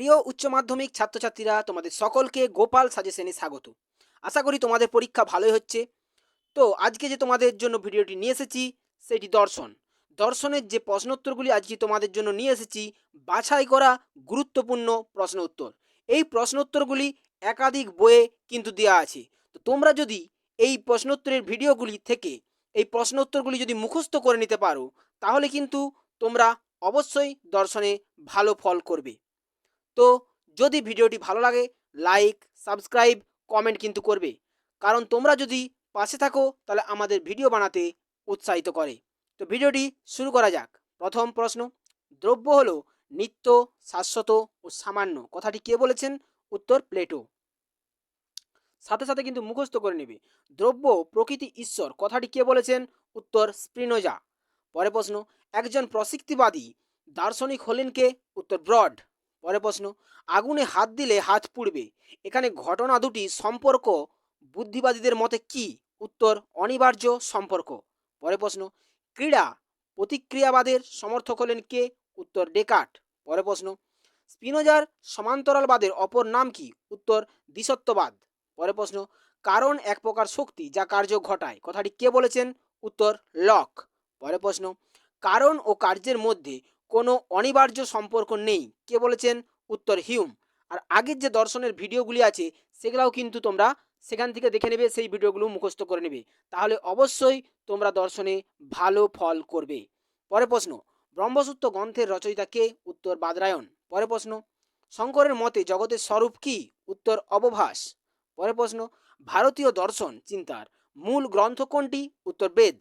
প্রিয় উচ্চ মাধ্যমিক ছাত্রছাত্রীরা, তোমাদের সকলকে গোপাল সাজেশনে স্বাগত। আশা করি তোমাদের পরীক্ষা ভালোই হচ্ছে। তো, আজকে যে তোমাদের জন্য ভিডিওটি নিয়ে এসেছি, সেটি দর্শন। দর্শনের যে প্রশ্নোত্তরগুলি আজকে তোমাদের জন্য নিয়ে এসেছি, বাছাই করা গুরুত্বপূর্ণ প্রশ্ন উত্তর এই প্রশ্নোত্তরগুলি একাধিক বইয়ে কিন্তু দেওয়া আছে। তো, তোমরা যদি এই প্রশ্নোত্তরের ভিডিওগুলি থেকে, এই প্রশ্নোত্তরগুলি যদি মুখস্থ করে নিতে পারো, তাহলে কিন্তু তোমরা অবশ্যই দর্শনে ভালো ফল করবে। তো যদি ভিডিওটি ভালো লাগে লাইক সাবস্ক্রাইব কমেন্ট কিন্তু করবে। কারণ তোমরা যদি পাশে থাকো, তাহলে আমাদের ভিডিও বানাতে উৎসাহিত করে। তো ভিডিওটি শুরু করা যাক। প্রথম প্রশ্ন, দ্রব্য হলো নিত্য, শাশ্বত ও সামান্য। কথাটি কে বলেছেন? উত্তর, প্লেটো। সাথে সাথে কিন্তু মুখস্থ করে নেবে। দ্রব্য প্রকৃতি ঈশ্বর। কথাটি কে বলেছেন? উত্তর স্প্রিনোজা পরে প্রশ্ন, একজন প্রসিক্তিবাদী দার্শনিক হলেন কে? উত্তর, ব্রড। পরে প্রশ্ন, আগুনে হাত দিলে হাত পুড়বে। এখানে ঘটনা দুটি, সম্পর্ক বুদ্ধিবাদীদের মতে কি? উত্তর, অনিবার্য সম্পর্ক। পরে প্রশ্ন, ক্রীড়া প্রতিক্রিয়াবাদের সমর্থক হলেন কে? উত্তর ডেকাট পরে প্রশ্ন, স্পিনোজার সমান্তরালবাদের অপর নাম কি? উত্তর দ্বিসত্ববাদ পরে প্রশ্ন, কারণ এক প্রকার শক্তি যা কার্য ঘটায়। কথাটি কে বলেছেন? উত্তর, লক। পরে প্রশ্ন, কারণ ও কার্যের মধ্যে কোনো অনিবার্য সম্পর্ক নেই। কে বলেছেন? উত্তর, হিউম। আর আগের যে দর্শনের ভিডিওগুলি আছে, সেগুলাও কিন্তু তোমরা সেখান থেকে দেখে নেবে, সেই ভিডিওগুলো মুখস্থ করে নেবে। তাহলে অবশ্যই তোমরা দর্শনে ভালো ফল করবে। পরে প্রশ্ন, ব্রহ্মসূত্র গ্রন্থের রচয়িতা কে? উত্তর, বাদরায়ণ। পরে প্রশ্ন, শঙ্করের মতে জগতের স্বরূপ কি? উত্তর, অবভাস। পরে প্রশ্ন, ভারতীয় দর্শন, চিন্তার, মূল গ্রন্থ কোনটি? উত্তর, বেদ।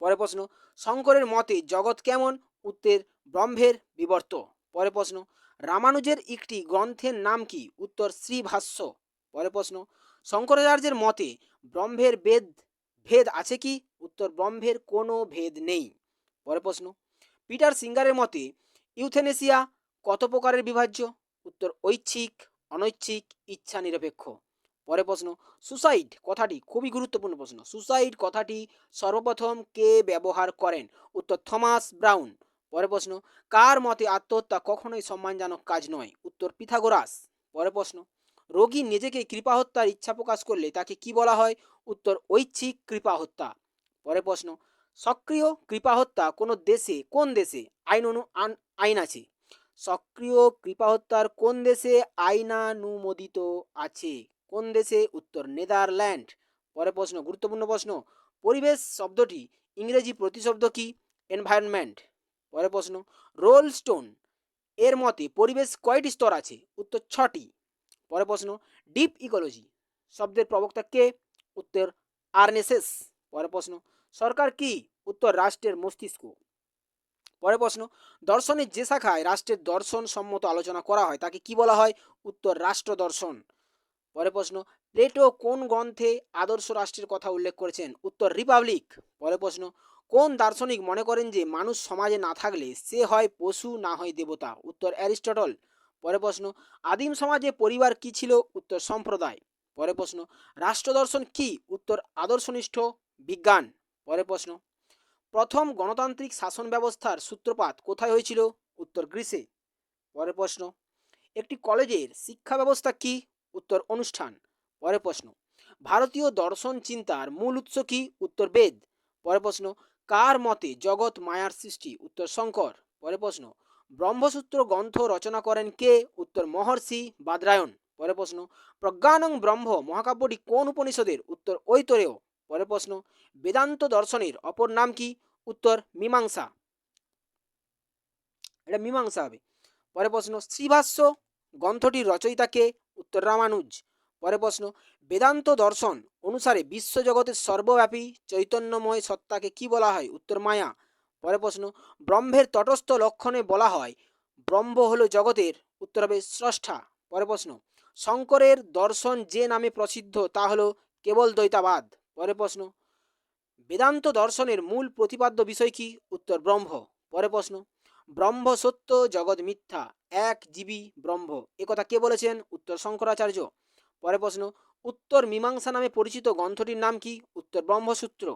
পরে প্রশ্ন, শঙ্করের মতে জগৎ কেমন? উত্তর ব্রহ্মের বিবর্ত। পরে প্রশ্ন, রামানুজের একটি গ্রন্থের নাম কি? উত্তর, শ্রীভাষ্য। পরে প্রশ্ন, শঙ্করাচার্যের মতে ব্রহ্মের বেদ, ভেদ আছে কি? উত্তর, ব্রহ্মের কোনো ভেদ নেই। পরে প্রশ্ন, পিটার সিঙ্গারের মতে ইউথেনেসিয়া কত প্রকারের বিভাজ্য? উত্তর, ঐচ্ছিক, অনৈচ্ছিক ইচ্ছা নিরপেক্ষ পরে প্রশ্ন, সুসাইড কথাটি খুবই গুরুত্বপূর্ণ প্রশ্ন। সুসাইড কথাটি সর্বপ্রথম কে ব্যবহার করেন? উত্তর, থমাস ব্রাউন। পরে প্রশ্ন, কার মতে আত্মহত্যা কখনোই সম্মানজনক কাজ নয়? উত্তর, পিথাগোরাস। পরে প্রশ্ন, রোগী নিজেকে কৃপা হত্যার ইচ্ছা প্রকাশ করলে তাকে কি বলা হয়? উত্তর, ঐচ্ছিক কৃপা হত্যা পরে প্রশ্ন, সক্রিয় কৃপা হত্যা কোনো দেশে, কোন দেশে আইন অনু আইন আছে? সক্রিয় কৃপা হত্যার কোন দেশে আইনানুমোদিত আছে? কোন দেশে? উত্তর, নেদারল্যান্ড। পরে প্রশ্ন, গুরুত্বপূর্ণ প্রশ্ন, পরিবেশ শব্দটি ইংরেজি প্রতিশব্দ কি? এনভায়রনমেন্ট। পরে প্রশ্ন, রোল স্টোন এর মতে পরিবেশ কয়টি স্তর আছে? উত্তর ছটি। পরে প্রশ্ন, ডিপ ইকোলজি শব্দের প্রবক্তা কে? উত্তর আর্নেসেস। পরে প্রশ্ন, সরকার কি? উত্তর রাষ্ট্রের মস্তিষ্ক। পরে প্রশ্ন, দর্শনের যে শাখায় রাষ্ট্রের দর্শন সম্মত আলোচনা করা হয়, তাকে কি বলা হয়? উত্তর রাষ্ট্র দর্শন। পরে প্রশ্ন, প্লেটো কোন গ্রন্থে আদর্শ রাষ্ট্রের কথা উল্লেখ করেছেন? উত্তর রিপাবলিক। পরে প্রশ্ন কোন দার্শনিক মনে করেন যে মানুষ সমাজে না থাকলে সে হয় পশু, না হয় দেবতা? উত্তর অ্যারিস্টটল। পরে প্রশ্ন, আদিম সমাজে পরিবার কি ছিল? উত্তর সম্প্রদায়। পরে প্রশ্ন রাষ্ট্র দর্শন কি? উত্তর আদর্শনিষ্ঠ, বিজ্ঞান। পরে প্রশ্ন, প্রথম গণতান্ত্রিক শাসন ব্যবস্থার সূত্রপাত কোথায় হয়েছিল? উত্তর গ্রিসে। পরে প্রশ্ন, একটি কলেজের শিক্ষা ব্যবস্থা কি? উত্তর অনুষ্ঠান। পরে প্রশ্ন, ভারতীয় দর্শন চিন্তার মূল উৎস কি? উত্তর বেদ। পরে প্রশ্ন কার মতে জগৎ মায়ার সৃষ্টি? উত্তর শঙ্কর। পরে প্রশ্ন, ব্রহ্মসূত্র গ্রন্থ রচনা করেন কে? উত্তর মহর্ষি বাদরায়ণ। পরে প্রশ্ন, প্রজ্ঞানং ব্রহ্ম মহাকাব্যটি কোন উপনিষদের? উত্তর ঐতরেয়। পরে প্রশ্ন, বেদান্ত দর্শনের অপর নাম কি? উত্তর মীমাংসা। এটা মীমাংসা হবে। পরে প্রশ্ন, শ্রীভাষ্য গ্রন্থটির রচয়িতাকে উত্তর রামানুজ। পরে প্রশ্ন, বেদান্ত দর্শন অনুসারে বিশ্বজগতের সর্বব্যাপী চৈতন্যময় সত্তাকে কি বলা হয়? উত্তর, মায়া। পরে প্রশ্ন, ব্রহ্মের তটস্থ লক্ষণে বলা হয়, ব্রহ্ম হলো জগতের, উত্তর হবে স্রষ্টা। পরে প্রশ্ন, শঙ্করের দর্শন যে নামে প্রসিদ্ধ, তা হলো কেবল দ্বৈতাবাদ। পরে প্রশ্ন, বেদান্ত দর্শনের মূল প্রতিপাদ্য বিষয় কি? উত্তর, ব্রহ্ম। পরে প্রশ্ন, ব্রহ্ম সত্য, জগৎ মিথ্যা, এক জীবী ব্রহ্ম। একথা কে বলেছেন? উত্তর শঙ্করাচার্য। পরে প্রশ্ন, উত্তর মীমাংসা নামে পরিচিত গ্রন্থটির নাম কি? উত্তর ব্রহ্মসূত্র।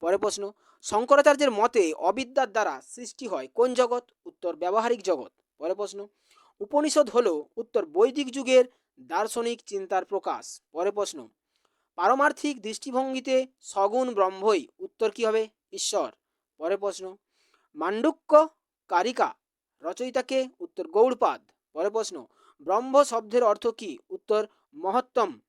পরে প্রশ্ন, শঙ্করাচার্যের মতে অবিদ্যার দ্বারা সৃষ্টি হয় কোন জগৎ? উত্তর ব্যবহারিক জগৎ। পরে প্রশ্ন, উপনিষদ হলো উত্তর বৈদিক যুগের দার্শনিক চিন্তার প্রকাশ। পরে প্রশ্ন, পারমার্থিক দৃষ্টিভঙ্গিতে সগুণ ব্রহ্মই উত্তর কি হবে? ঈশ্বর। পরে প্রশ্ন, মান্ডুক্য কারিকা রচয়িতাকে উত্তর গৌড়পাদ। পরে প্রশ্ন, ব্রহ্ম শব্দের অর্থ কি? উত্তর মহত্তম।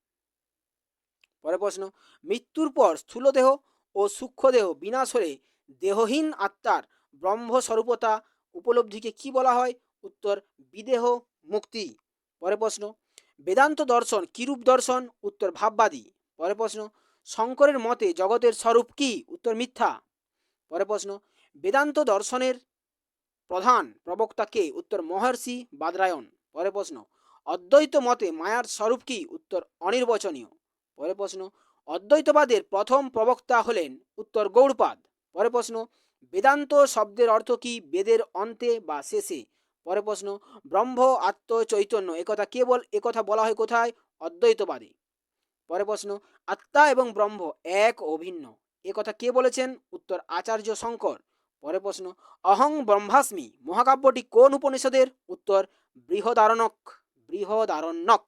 পরে প্রশ্ন, মৃত্যুর পর স্থূলদেহ ও সূক্ষ্মদেহ বিনাশ হলে দেহহীন আত্মার ব্রহ্ম স্বরূপতা উপলব্ধিকে কি বলা হয়? উত্তর, বিদেহ মুক্তি। পরে প্রশ্ন, বেদান্ত দর্শন কিরূপ দর্শন? উত্তর, ভাববাদী। পরে প্রশ্ন, শঙ্করের মতে জগতের স্বরূপ কি? উত্তর, মিথ্যা। পরে প্রশ্ন, বেদান্ত দর্শনের প্রধান প্রবক্তা কে? উত্তর, মহর্ষি বাদরায়ণ। পরে প্রশ্ন অদ্বৈত মতে মায়ার স্বরূপ কি? উত্তর অনির্বচনীয়। পরে প্রশ্ন, অদ্বৈতবাদের প্রথম প্রবক্তা হলেন উত্তর গৌড়পাদ। পরে প্রশ্ন, বেদান্ত শব্দের অর্থ কি? বেদের অন্তে বা শেষে। পরে প্রশ্ন, ব্রহ্ম, আত্ম, চৈতন্য একথা কেবল একথা বলা হয় কোথায়? অদ্বৈতবাদে। পরে প্রশ্ন, আত্মা এবং ব্রহ্ম এক অভিন্ন একথা কে বলেছেন? উত্তর আচার্য শঙ্কর। পরে প্রশ্ন, অহং ব্রহ্মাস্মি মহাকাব্যটি কোন উপনিষদের? উত্তর বৃহদারণ্যক। বৃহদারণ্যক।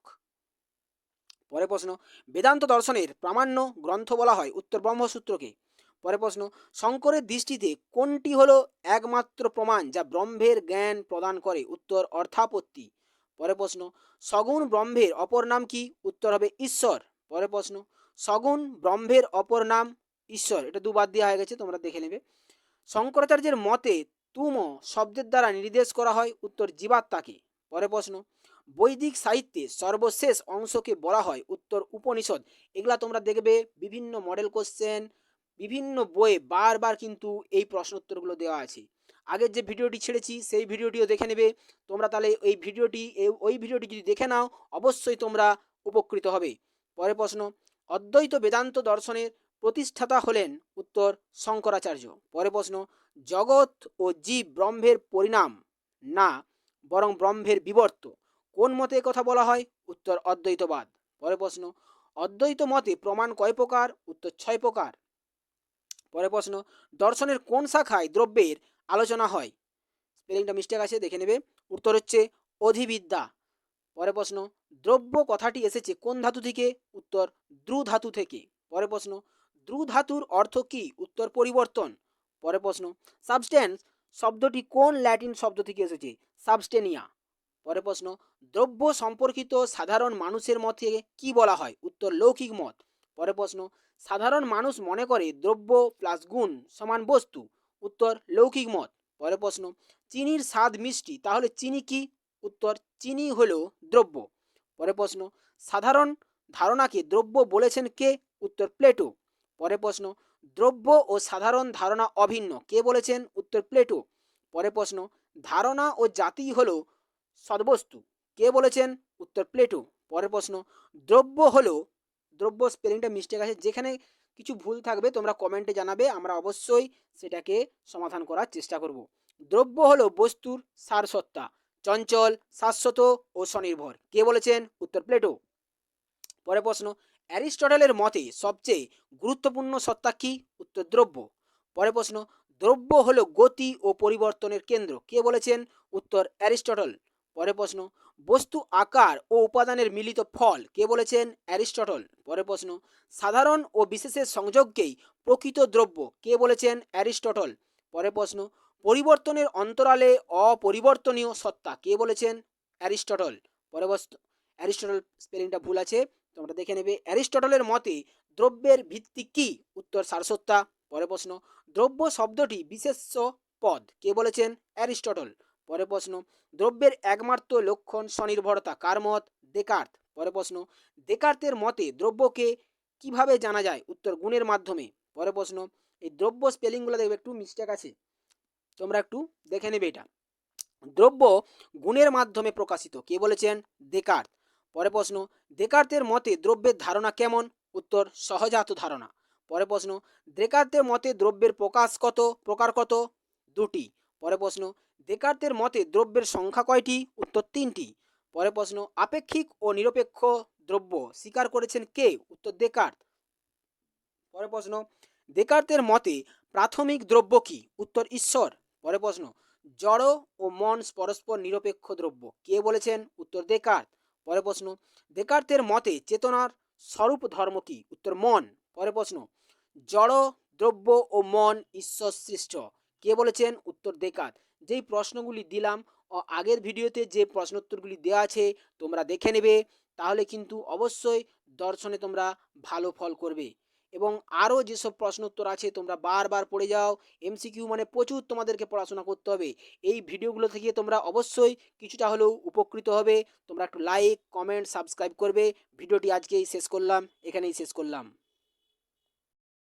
পরে প্রশ্ন, বেদান্ত দর্শনের প্রামাণ্য গ্রন্থ বলা হয় উত্তর ব্রহ্মসূত্রকে। পরে প্রশ্ন, শঙ্করের দৃষ্টিতে কোনটি হলো একমাত্র প্রমাণ যা ব্রহ্মের জ্ঞান প্রদান করে? উত্তর, অর্থাপত্তি। পরে প্রশ্ন, সগুণ ব্রহ্মের অপর নাম কি? উত্তর হবে ঈশ্বর। পরে প্রশ্ন, সগুণ ব্রহ্মের অপর নাম ঈশ্বর। এটা দুবার দেওয়া হয়ে গেছে, তোমরা দেখে নেবে। শঙ্করাচার্যের মতে, তুম শব্দের দ্বারা নির্দেশ করা হয় উত্তর জীবাত্মাকে। পরে প্রশ্ন বৈদিক সাহিত্যে সর্বশেষ অংশকে বলা হয় উত্তর উপনিষদ। এগুলা তোমরা দেখবে, বিভিন্ন মডেল কোশ্চেন বিভিন্ন বইয়ে বারবার কিন্তু এই প্রশ্ন উত্তরগুলো দেওয়া আছে। আগের যে ভিডিওটি ছেড়েছি, সেই ভিডিওটিও দেখে নেবে। তোমরা তাহলে এই ভিডিওটি ওই ভিডিওটি যদি দেখে নাও, অবশ্যই তোমরা উপকৃত হবে। পরে প্রশ্ন, অদ্বৈত বেদান্ত দর্শনের প্রতিষ্ঠাতা হলেন উত্তর শঙ্করাচার্য। পরে প্রশ্ন, জগৎ ও জীব ব্রহ্মের পরিণাম না, বরং ব্রহ্মের বিবর্ত। কোন মতে কথা বলা হয়? উত্তর অদ্বৈতবাদ। পরে প্রশ্ন, অদ্বৈত মতে প্রমাণ কয় প্রকার? উত্তর ছয় প্রকার। পরে প্রশ্ন, দর্শনের কোন শাখায় দ্রব্যের আলোচনা হয়? স্পেলিংটা মিস্টেক আছে, দেখে নেবে। উত্তর হচ্ছে অধিবিদ্যা। পরে প্রশ্ন, দ্রব্য কথাটি এসেছে কোন ধাতু থেকে? উত্তর দ্রু ধাতু থেকে। পরে প্রশ্ন, দ্রু ধাতুর অর্থ কি? উত্তর পরিবর্তন। পরে প্রশ্ন সাবস্টেন্স শব্দটি কোন ল্যাটিন শব্দ থেকে এসেছে? সাবস্টেনিয়া পরে প্রশ্ন, দ্রব্য সম্পর্কিত সাধারণ মানুষের মতে কি বলা হয়? উত্তর, লৌকিক মত। পরে প্রশ্ন, সাধারণ মানুষ মনে করে দ্রব্য প্লাস গুণ সমান বস্তু? উত্তর, লৌকিক মত। পরে প্রশ্ন, চিনির স্বাদ মিষ্টি, তাহলে চিনি কি? উত্তর, চিনি হলো দ্রব্য। পরে প্রশ্ন, সাধারণ ধারণাকে দ্রব্য বলেছেন কে? উত্তর, প্লেটো। পরে প্রশ্ন, দ্রব্য ও সাধারণ ধারণা অভিন্ন, কে বলেছেন? উত্তর, প্লেটো। পরে প্রশ্ন, ধারণা ও জাতি হলো সদবস্তু। কে বলেছেন? উত্তর প্লেটো। পরের প্রশ্ন, দ্রব্য হলো, দ্রব্য স্পেলিংটা মিস্টেক আছে, যেখানে কিছু ভুল থাকবে তোমরা কমেন্টে জানাবে, আমরা অবশ্যই সেটাকে সমাধান করার চেষ্টা করব। দ্রব্য হলো বস্তুর সারসত্তা, চঞ্চল, শাশ্বত ও স্বনির্ভর। কে বলেছেন? উত্তর প্লেটো। পরে প্রশ্ন, অ্যারিস্টটলের মতে সবচেয়ে গুরুত্বপূর্ণ সত্তা কি? উত্তর দ্রব্য। পরে প্রশ্ন, দ্রব্য হলো গতি ও পরিবর্তনের কেন্দ্র। কে বলেছেন? উত্তর অ্যারিস্টটল। পরে প্রশ্ন, বস্তু আকার ও উপাদানের মিলিত ফল কে বলেছেন? অ্যারিস্টটল। পরে প্রশ্ন, সাধারণ ও বিশেষের সংযোগকেই প্রকৃত দ্রব্য কে বলেছেন? অ্যারিস্টটল। পরে প্রশ্ন, পরিবর্তনের অন্তরালে অপরিবর্তনীয় সত্তা কে বলেছেন? অ্যারিস্টটল। পরে প্রশ্ন, অ্যারিস্টটল স্পেলিংটা ভুল আছে, তোমরা দেখে নেবে। অ্যারিস্টটলের মতে, দ্রব্যের ভিত্তি কি? উত্তর সারসত্তা। পরে প্রশ্ন, দ্রব্য শব্দটি বিশেষ্য পদ কে বলেছেন? অ্যারিস্টটল। পরে প্রশ্ন, দ্রব্যের একমাত্র লক্ষণ স্বনির্ভরতা কার মত? দেকার্ত পরে প্রশ্ন দেকার্তের মতে দ্রব্যকে কীভাবে জানা যায়? উত্তর, গুণের মাধ্যমে। পরে প্রশ্ন, এই দ্রব্য স্পেলিংগুলো দেখবে একটু মিস্টেক আছে। তোমরা একটু দেখে নেবে এটা। দ্রব্য গুণের মাধ্যমে প্রকাশিত। কে বলেছেন? দেকার্ত পরে প্রশ্ন দেকার্তের মতে দ্রব্যের ধারণা কেমন? উত্তর, সহজাত ধারণা। পরে প্রশ্ন দেকার্তের মতে দ্রব্যের প্রকাশ কত? প্রকার কত? দুটি। পরে প্রশ্ন দেকার্তের মতে দ্রব্যের সংখ্যা কয়টি? উত্তর তিনটি। পরে প্রশ্ন, আপেক্ষিক ও নিরপেক্ষ দ্রব্য স্বীকার করেছেন কে? উত্তর দেকার্ত পরে প্রশ্ন দেকার্তের মতে প্রাথমিক দ্রব্য কি? উত্তর ঈশ্বর। পরে প্রশ্ন, জড় ও মন পরস্পর নিরপেক্ষ দ্রব্য কে বলেছেন? উত্তর দেকার্ত পরে প্রশ্ন দেকার্তের মতে চেতনার স্বরূপ ধর্ম কি? উত্তর মন। পরে প্রশ্ন, জড় দ্রব্য ও মন ঈশ্বর সৃষ্ট কে বলেছেন? উত্তর দেকাত যেই প্রশ্নগুলি দিলাম ও আগের ভিডিওতে যে প্রশ্নোত্তরগুলি দেওয়া আছে তোমরা দেখে নেবে, তাহলে কিন্তু অবশ্যই দর্শনে তোমরা ভালো ফল করবে। এবং আরও যেসব প্রশ্নোত্তর আছে তোমরা বারবার পড়ে যাও, এমসিকিউ মানে প্রচুর তোমাদেরকে পড়াশোনা করতে হবে। এই ভিডিওগুলো থেকে তোমরা অবশ্যই কিছুটা হলেও উপকৃত হবে। তোমরা একটু লাইক কমেন্ট সাবস্ক্রাইব করবে। ভিডিওটি আজকেই শেষ করলাম, এখানেই শেষ করলাম।